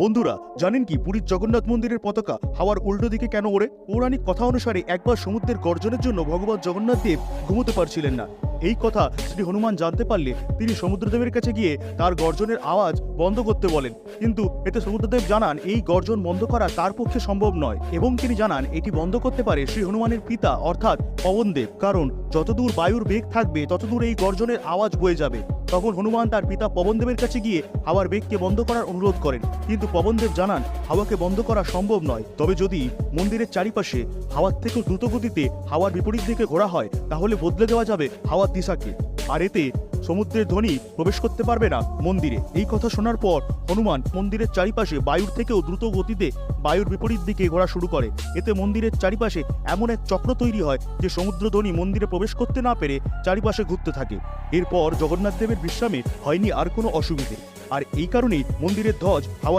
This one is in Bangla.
বন্ধুরা, জানেন কি পুরীর জগন্নাথ মন্দিরের পতাকা হাওয়ার উল্টো দিকে কেন ওড়ে? পৌরাণিক কথা অনুসারে একবার সমুদ্রের গর্জনের জন্য ভগবান জগন্নাথ দেব ঘুমোতে পারছিলেন না। এই কথা শ্রী হনুমান জানতে পারলে তিনি সমুদ্রদেবের কাছে গিয়ে তার গর্জনের আওয়াজ বন্ধ করতে বলেন। কিন্তু এতে সমুদ্রদেব জানান, এই গর্জন বন্ধ করা তার পক্ষে সম্ভব নয় এবং তিনি জানান, এটি বন্ধ করতে পারে শ্রী হনুমানের পিতা, অর্থাৎ পবনদেব কারণ যতদূর বায়ুর বেগ থাকবে, ততদূর এই গর্জনের আওয়াজ বয়ে যাবে। তখন হনুমান তার পিতা পবনদেবের কাছে গিয়ে হাওয়ার বেগকে বন্ধ করার অনুরোধ করেন। কিন্তু পবনদেব জানান, হাওয়াকে বন্ধ করা সম্ভব নয়। তবে যদি মন্দিরের চারিপাশে হাওয়ার থেকেও দ্রুতগতিতে হাওয়ার বিপরীত দিকে ঘোরা হয়, তাহলে বদলে দেওয়া যাবে হাওয়ার দিশাকে। আর এতে সমুদ্রের ধ্বনি প্রবেশ করতে পারবে না মন্দিরে। এই কথা শোনার পর হনুমান মন্দিরের চারিপাশে বায়ুর থেকেও দ্রুত গতিতে বায়ুর বিপরীত দিকে ঘোরা শুরু করে। এতে মন্দিরের চারিপাশে এমন এক চক্র তৈরি হয় যে সমুদ্র ধ্বনি মন্দিরে প্রবেশ করতে না পেরে চারিপাশে ঘুরতে থাকে। এরপর জগন্নাথ দেবের বিশ্রামে হয়নি আর কোনো অসুবিধে। আর এই কারণেই মন্দিরের ধ্বজ হাওয়ার